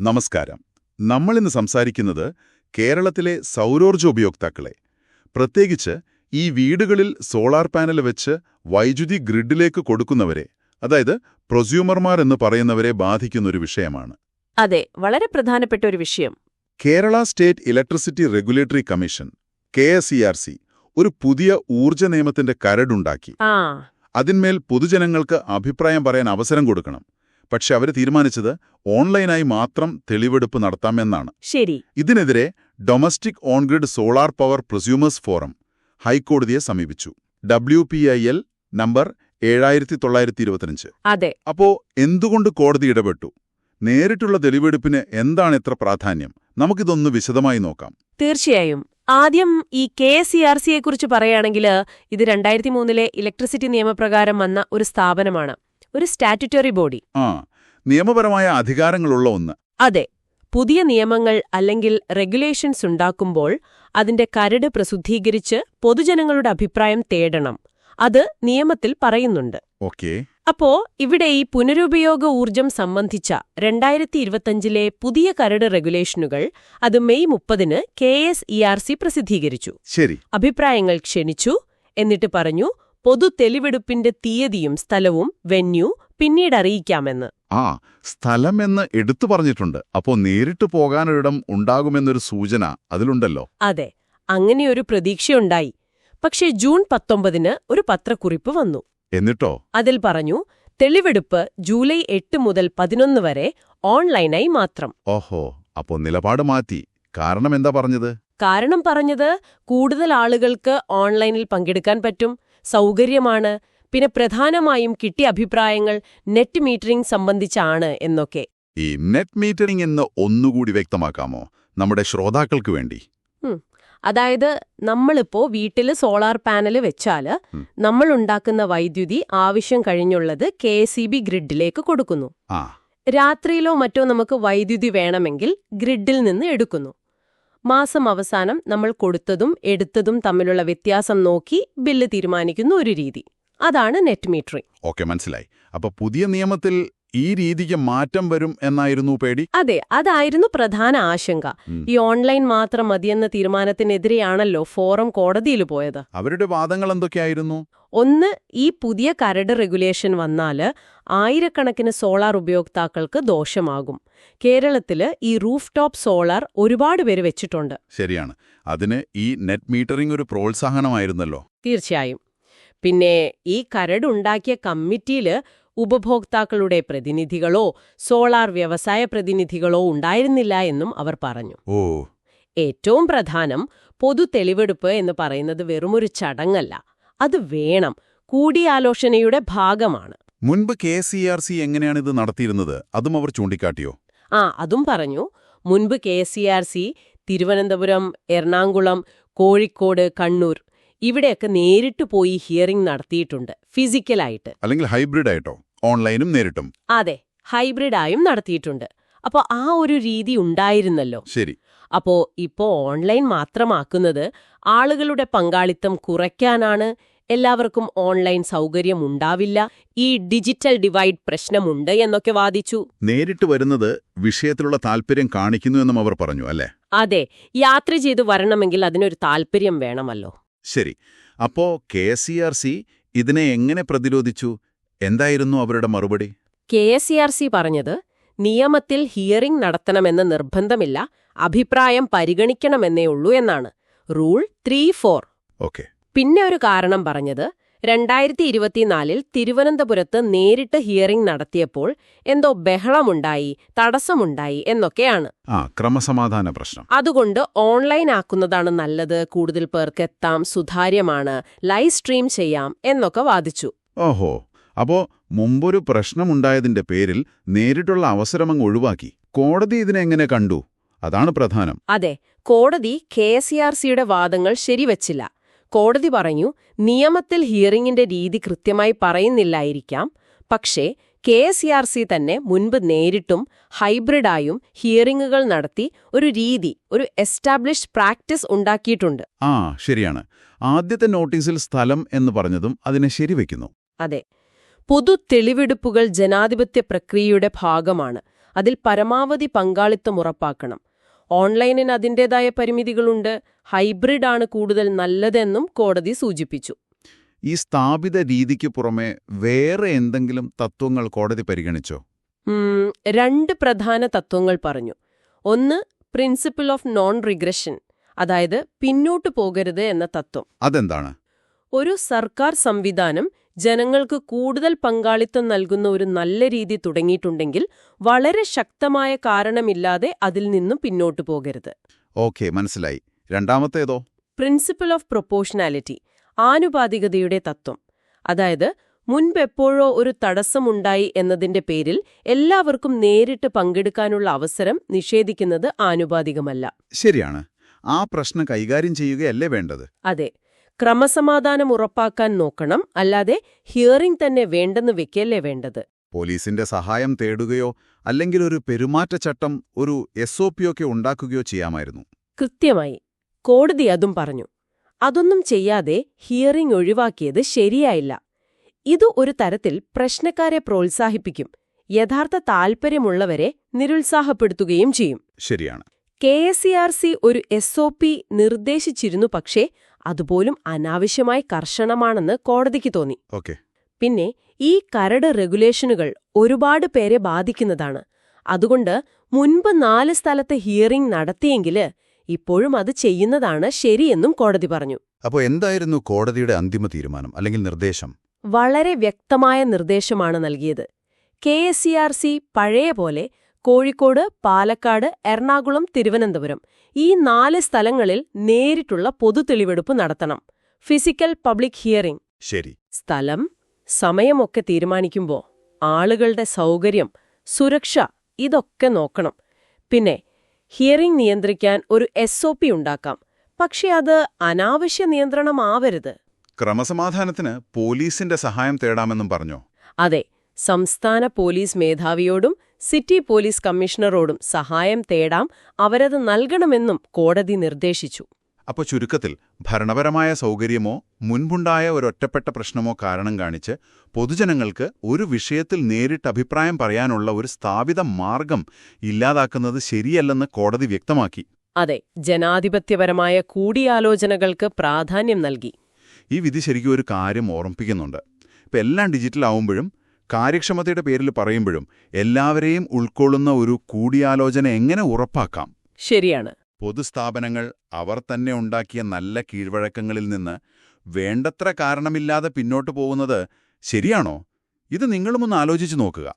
നമസ്കാരം. നമ്മളിന്ന് സംസാരിക്കുന്നത് കേരളത്തിലെ സൗരോർജ ഉപയോക്താക്കളെ. പ്രത്യേകിച്ച് ഈ വീടുകളിൽ സോളാർ പാനൽ വെച്ച് വൈദ്യുതി ഗ്രിഡിലേക്ക് കൊടുക്കുന്നവരെ അതായത് പ്രൊസ്യൂമർമാർ എന്ന് പറയുന്നവരെ ബാധിക്കുന്ന ഒരു വിഷയമാണ്. അതെ വളരെ പ്രധാനപ്പെട്ട ഒരു വിഷയം. Kerala state electricity regulatory commission K ഒരു പുതിയ ഊർജ നിയമത്തിന്റെ കരടുണ്ടാക്കി അതിന്മേൽ പൊതുജനങ്ങൾക്ക് അഭിപ്രായം പറയാൻ അവസരം കൊടുക്കണം. പക്ഷെ അവർ തീരുമാനിച്ചത് ഓൺലൈനായി മാത്രം തെളിവെടുപ്പ് നടത്താമെന്നാണ് ശരി. ഇതിനെതിരെ domestic on grid solar power prosumers forum ഹൈക്കോടതിയെ സമീപിച്ചു. W P I L number ഏഴായിരത്തി തൊള്ളായിരത്തി ഇരുപത്തിയഞ്ച് അതെ. അപ്പോ എന്തുകൊണ്ട് കോടതി ഇടപെട്ടു? നേരിട്ടുള്ള തെളിവെടുപ്പിന് എന്താണ് എത്ര പ്രാധാന്യം? നമുക്കിതൊന്ന് വിശദമായി നോക്കാം. തീർച്ചയായും. ആദ്യം ഈ കെ എസ് സി ആർ സിയെക്കുറിച്ച് പറയുകയാണെങ്കിൽ ഇത് രണ്ടായിരത്തി മൂന്നിലെ ഇലക്ട്രിസിറ്റി നിയമപ്രകാരം വന്ന ഒരു സ്ഥാപനമാണ്. ഒരു സ്റ്റാറ്റുറ്ററി ബോഡി ആ നിയമപരമായ അധികാരങ്ങളുള്ള ഒന്ന്. അതെ പുതിയ നിയമങ്ങൾ അല്ലെങ്കിൽ റെഗുലേഷൻസ് ഉണ്ടാക്കുമ്പോൾ അതിന്റെ കരട് പ്രസിദ്ധീകരിച്ച് പൊതുജനങ്ങളുടെ അഭിപ്രായം തേടണം. അത് നിയമത്തിൽ പറയുന്നുണ്ട്. ഓക്കേ. അപ്പോ ഇവിടെ ഈ പുനരുപയോഗ ഊർജം സംബന്ധിച്ച രണ്ടായിരത്തി ഇരുപത്തഞ്ചിലെ പുതിയ കരട് റെഗുലേഷനുകൾ അത് മെയ് മുപ്പതിന് K S E R C പ്രസിദ്ധീകരിച്ചു. ശരി. അഭിപ്രായങ്ങൾ ക്ഷണിച്ചു. എന്നിട്ട് പറഞ്ഞു പൊതു തെളിവെടുപ്പിന്റെ തീയതിയും സ്ഥലവും വെന്യൂ പിന്നീട് അറിയിക്കാമെന്ന് ആ സ്ഥലമെന്ന് എടുത്തു പറഞ്ഞിട്ടുണ്ട്. അപ്പോ നേരിട്ട് പോകാനൊരിടം ഉണ്ടാകുമെന്നൊരു സൂചന അതിലുണ്ടല്ലോ. അതെ അങ്ങനെയൊരു പ്രതീക്ഷയുണ്ടായി. പക്ഷേ ജൂൺ പത്തൊമ്പതിന് ഒരു പത്രക്കുറിപ്പ് വന്നു. എന്നിട്ടോ? അതിൽ പറഞ്ഞു തെളിവെടുപ്പ് ജൂലൈ എട്ട് മുതൽ പതിനൊന്ന് വരെ ഓൺലൈനായി മാത്രം. ഓഹോ അപ്പോ നിലപാട് മാറ്റി. കാരണം എന്താ പറഞ്ഞത്? കാരണം പറഞ്ഞത് കൂടുതൽ ആളുകൾക്ക് ഓൺലൈനിൽ പങ്കെടുക്കാൻ പറ്റും. സൗകര്യമാണ്. പിന്നെ പ്രധാനമായും കിട്ടിയ അഭിപ്രായങ്ങൾ നെറ്റ് മീറ്ററിംഗ് സംബന്ധിച്ചാണ് എന്നൊക്കെ. ഈ നെറ്റ് മീറ്ററിംഗ് എന്ന് ഒന്നുകൂടി വ്യക്തമാക്കാമോ? നമ്മുടെ ശ്രോതാക്കൾക്ക് വേണ്ടി. അതായത് നമ്മളിപ്പോ വീട്ടിൽ സോളാർ പാനൽ വെച്ചാൽ. നമ്മൾ ഉണ്ടാക്കുന്ന വൈദ്യുതി ആവശ്യം കഴിഞ്ഞുള്ളത് കെ ഗ്രിഡിലേക്ക് കൊടുക്കുന്നു. രാത്രിയിലോ മറ്റോ നമുക്ക് വൈദ്യുതി വേണമെങ്കിൽ ഗ്രിഡിൽ നിന്ന് എടുക്കുന്നു. മാസം അവസാനം നമ്മൾ കൊടുത്തതും എടുത്തതും തമ്മിലുള്ള വ്യത്യാസം നോക്കി ബില്ല് തീരുമാനിക്കുന്ന ഒരു രീതി. അതാണ് നെറ്റ് മീറ്ററിംഗ്. ഓക്കെ മനസ്സിലായി. അപ്പൊ പുതിയ നിയമത്തിൽ ഈ രീതിക്ക് മാറ്റം വരും എന്നായിരുന്നു പേടി? അതെ അതായിരുന്നു പ്രധാന ആശങ്ക. ഈ ഓൺലൈൻ മാത്രം മതിയെന്ന തീരുമാനത്തിനെതിരെയാണല്ലോ ഫോറം കോടതിയിൽ പോയത്. അവരുടെ വാദങ്ങൾ എന്തൊക്കെയായിരുന്നു? ഒന്ന് ഈ പുതിയ കരട് റെഗുലേഷൻ വന്നാൽ ആയിരക്കണക്കിന് സോളാർ ഉപയോക്താക്കൾക്ക് ദോഷമാകും. കേരളത്തിൽ ഈ റൂഫ് ടോപ്പ് സോളാർ ഒരുപാട് പേര് വെച്ചിട്ടുണ്ട്. ശരിയാണ്. അതിന് ഈ നെറ്റ് മീറ്ററിംഗ് ഒരു പ്രോത്സാഹനമായിരുന്നല്ലോ. തീർച്ചയായും. പിന്നെ ഈ കരടുണ്ടാക്കിയ കമ്മിറ്റിയിൽ ഉപഭോക്താക്കളുടെ പ്രതിനിധികളോ സോളാർ വ്യവസായ പ്രതിനിധികളോ ഉണ്ടായിരുന്നില്ല എന്നും അവർ പറഞ്ഞു. ഓ. ഏറ്റവും പ്രധാനം പൊതു തെളിവെടുപ്പ് എന്ന് പറയുന്നത് വെറുമൊരു ചടങ്ങല്ല. അത് വേണം. കൂടിയാലോചനയുടെ ഭാഗമാണ്. മുൻപ് കെ സി ആർ സി എങ്ങനെയാണ് ഇത് നടത്തിയിരുന്നത്? അതും അവർ ചൂണ്ടിക്കാട്ടിയോ? ആ അതും പറഞ്ഞു. മുൻപ് K C R C Thiruvananthapuram Ernakulam Kozhikode Kannur ഇവിടെയൊക്കെ നേരിട്ട് പോയി ഹിയറിംഗ് നടത്തിയിട്ടുണ്ട് ഫിസിക്കലായിട്ട് അല്ലെങ്കിൽ ഹൈബ്രിഡ് ആയിട്ടോ? ഓൺലൈനും നേരിട്ടും. അതെ ഹൈബ്രിഡായും നടത്തിയിട്ടുണ്ട്. അപ്പോൾ ആ ഒരു രീതി ഉണ്ടായിരുന്നല്ലോ. ശരി. അപ്പോ ഇപ്പോ ഓൺലൈൻ മാത്രമാക്കുന്നത് ആളുകളുടെ പങ്കാളിത്തം കുറയ്ക്കാനാണ്. എല്ലാവർക്കും ഓൺലൈൻ സൗകര്യം ഉണ്ടാവില്ല. ഈ ഡിജിറ്റൽ ഡിവൈഡ് പ്രശ്നമുണ്ട് എന്നൊക്കെ വാദിച്ചു. നേരിട്ട് വരുന്നത് വിഷയത്തിലുള്ള താല്പര്യം കാണിക്കുന്നു എന്നും അവർ പറഞ്ഞു അല്ലേ? അതെ യാത്ര ചെയ്തു വരണമെങ്കിൽ അതിനൊരു താല്പര്യം വേണമല്ലോ. ശരി. അപ്പോ കെ സി ആർ സി ഇതിനെ എങ്ങനെ പ്രതിരോധിച്ചു? എന്തായിരുന്നു അവരുടെ മറുപടി? കെ എസ് ആർ സി പറഞ്ഞത് നിയമത്തിൽ ഹിയറിംഗ് നടത്തണമെന്ന് നിർബന്ധമില്ല അഭിപ്രായം പരിഗണിക്കണമെന്നേ ഉള്ളൂ എന്നാണ്. Rule three four. ഓക്കെ. പിന്നെ ഒരു കാരണം പറഞ്ഞത് രണ്ടായിരത്തി ഇരുപത്തിനാലിൽ തിരുവനന്തപുരത്ത് നേരിട്ട് ഹിയറിംഗ് നടത്തിയപ്പോൾ എന്തോ ബഹളമുണ്ടായി തടസ്സമുണ്ടായി എന്നൊക്കെയാണ്. ക്രമസമാധാന പ്രശ്നം. അതുകൊണ്ട് ഓൺലൈൻ ആക്കുന്നതാണ് നല്ലത് കൂടുതൽ പേർക്ക് എത്താം സുതാര്യമാണ് ലൈവ് സ്ട്രീം ചെയ്യാം എന്നൊക്കെ വാദിച്ചു. ഓഹോ അപ്പോ മുമ്പൊരു പ്രശ്നമുണ്ടായതിന്റെ പേരിൽ നേരിട്ടുള്ള അവസരമങ്ങ് ഒഴിവാക്കി. കോടതി ഇതിനെങ്ങനെ കണ്ടു? അതാണ് പ്രധാനം. അതെ കോടതി കെ എസ് വാദങ്ങൾ ശരിവച്ചില്ല. കോടതി പറഞ്ഞു നിയമത്തിൽ ഹിയറിംഗിന്റെ രീതി കൃത്യമായി പറയുന്നില്ലായിരിക്കാം. പക്ഷേ കെ എസ് ആർ സി തന്നെ മുൻപ് നേരിട്ടും ഹൈബ്രിഡായും ഹിയറിംഗുകൾ നടത്തി ഒരു രീതി ഒരു എസ്റ്റാബ്ലിഷ്ഡ് പ്രാക്ടീസ് ഉണ്ടാക്കിയിട്ടുണ്ട്. ആ ശരിയാണ്. ആദ്യത്തെ നോട്ടീസിൽ സ്ഥലം എന്ന് പറഞ്ഞതും അതിനെ ശരിവെക്കുന്നു. അതെ. പൊതു തെളിവെടുപ്പുകൾ ജനാധിപത്യ പ്രക്രിയയുടെ ഭാഗമാണ്. അതിൽ പരമാവധി പങ്കാളിത്തം ഉറപ്പാക്കണം. ഓൺലൈനിന് അതിന്റെതായ പരിമിതികളുണ്ട്. ഹൈബ്രിഡ് ആണ് കൂടുതൽ നല്ലതെന്നും കോടതി സൂചിപ്പിച്ചു. ഈ സ്ഥാപിത രീതിക്ക് പുറമെ വേറെ എന്തെങ്കിലും തത്വങ്ങൾ കോടതി പരിഗണിച്ചോ? രണ്ട് പ്രധാന തത്വങ്ങൾ പറഞ്ഞു. ഒന്ന് പ്രിൻസിപ്പിൾ ഓഫ് നോൺ റിഗ്രഷൻ അതായത് പിന്നോട്ട് പോകരുത് എന്ന തത്വം. അതെന്താണ്? ഒരു സർക്കാർ സംവിധാനം ജനങ്ങൾക്ക് കൂടുതൽ പങ്കാളിത്തം നൽകുന്ന ഒരു നല്ല രീതി തുടങ്ങിയിട്ടുണ്ടെങ്കിൽ വളരെ ശക്തമായ കാരണമില്ലാതെ അതിൽ നിന്നും പിന്നോട്ടു പോകരുത്. ഓക്കെ മനസ്സിലായി. രണ്ടാമത്തേതോ? പ്രിൻസിപ്പിൾ ഓഫ് പ്രൊപ്പോഷണാലിറ്റി ആനുപാതികതയുടെ തത്വം. അതായത് മുൻപെപ്പോഴോ ഒരു തടസ്സമുണ്ടായി എന്നതിന്റെ പേരിൽ എല്ലാവർക്കും നേരിട്ട് പങ്കെടുക്കാനുള്ള അവസരം നിഷേധിക്കുന്നത് ആനുപാതികമല്ല. ശരിയാണ്. ആ പ്രശ്നം കൈകാര്യം ചെയ്യുകയല്ലേ വേണ്ടത്? അതെ. ക്രമസമാധാനം ഉറപ്പാക്കാൻ നോക്കണം അല്ലാതെ ഹിയറിംഗ് തന്നെ വേണ്ടെന്ന് വെക്കല്ലേ വേണ്ടത്. പോലീസിന്റെ സഹായം തേടുകയോ അല്ലെങ്കിൽ ഒരു പെരുമാറ്റച്ചട്ടം ഒരു എസ് ഒ പിയൊക്കെ ഉണ്ടാക്കുകയോ ചെയ്യാമായിരുന്നു. കൃത്യമായി. കോടതി അതും പറഞ്ഞു. അതൊന്നും ചെയ്യാതെ ഹിയറിംഗ് ഒഴിവാക്കിയത് ശരിയായില്ല. ഇത് ഒരു തരത്തിൽ പ്രശ്നക്കാരെ പ്രോത്സാഹിപ്പിക്കും യഥാർത്ഥ താൽപ്പര്യമുള്ളവരെ നിരുത്സാഹപ്പെടുത്തുകയും ചെയ്യും. ശരിയാണ്. K S C R C ഒരു എസ് ഒ പി നിർദ്ദേശിച്ചിരുന്നു പക്ഷേ അതുപോലും അനാവശ്യമായി കർശനമാണെന്ന് കോടതിക്ക് തോന്നി. ഓക്കെ. പിന്നെ ഈ കരട് റെഗുലേഷനുകൾ ഒരുപാട് പേരെ ബാധിക്കുന്നതാണ്. അതുകൊണ്ട് മുൻപ് നാല് സ്ഥലത്ത് ഹിയറിംഗ് നടത്തിയെങ്കിൽ ഇപ്പോഴും അത് ചെയ്യുന്നതാണ് ശരിയെന്നും കോടതി പറഞ്ഞു. അപ്പോൾ എന്തായിരുന്നു കോടതിയുടെ അന്തിമ തീരുമാനം അല്ലെങ്കിൽ നിർദ്ദേശം? വളരെ വ്യക്തമായ നിർദ്ദേശമാണ് നൽകിയത്. K S C R C പഴയ പോലെ കോഴിക്കോട് പാലക്കാട് എറണാകുളം തിരുവനന്തപുരം. ഈ നാല് സ്ഥലങ്ങളിൽ നേരിട്ടുള്ള പൊതു തെളിവെടുപ്പ് നടത്തണം. Physical public hearing. ശരി. സ്ഥലം സമയമൊക്കെ തീരുമാനിക്കുമ്പോൾ ആളുകളുടെ സൗകര്യം സുരക്ഷ ഇതൊക്കെ നോക്കണം. പിന്നെ ഹിയറിംഗ് നിയന്ത്രിക്കാൻ ഒരു എസ് ഒ പി ഉണ്ടാക്കാം. പക്ഷേ അത് അനാവശ്യ നിയന്ത്രണമാവരുത്. ക്രമസമാധാനത്തിന് പോലീസിന്റെ സഹായം തേടാമെന്നും പറഞ്ഞോ? അതെ സംസ്ഥാന പോലീസ് മേധാവിയോടും സിറ്റി പോലീസ് കമ്മീഷണറോടും സഹായം തേടാം അവരത് നൽകണമെന്നും കോടതി നിർദ്ദേശിച്ചു. അപ്പോൾ ചുരുക്കത്തിൽ ഭരണപരമായ സൗകര്യമോ മുൻപുണ്ടായ ഒരൊറ്റപ്പെട്ട പ്രശ്നമോ കാരണം കാണിച്ച് പൊതുജനങ്ങൾക്ക് ഒരു വിഷയത്തിൽ നേരിട്ട് അഭിപ്രായം പറയാനുള്ള ഒരു സ്ഥാപിത മാർഗം ഇല്ലാതാക്കുന്നത് ശരിയല്ലെന്ന് കോടതി വ്യക്തമാക്കി. അതെ ജനാധിപത്യപരമായ കൂടിയാലോചനകൾക്ക് പ്രാധാന്യം നൽകി. ഈ വിധി ശരിക്കും ഒരു കാര്യം ഓർമ്മിപ്പിക്കുന്നുണ്ട്. ഇപ്പം എല്ലാം ഡിജിറ്റൽ ആവുമ്പോഴും കാര്യക്ഷമതയുടെ പേരിൽ പറയുമ്പോഴും എല്ലാവരെയും ഉൾക്കൊള്ളുന്ന ഒരു കൂടിയാലോചന എങ്ങനെ ഉറപ്പാക്കാം? ശരിയാണ്. പൊതുസ്ഥാപനങ്ങൾ അവർ തന്നെ ഉണ്ടാക്കിയ നല്ല കീഴ്വഴക്കങ്ങളിൽ നിന്ന് വേണ്ടത്ര കാരണമില്ലാതെ പിന്നോട്ടു പോകുന്നത് ശരിയാണോ? ഇത് നിങ്ങളുമൊന്ന് ആലോചിച്ചു നോക്കുക.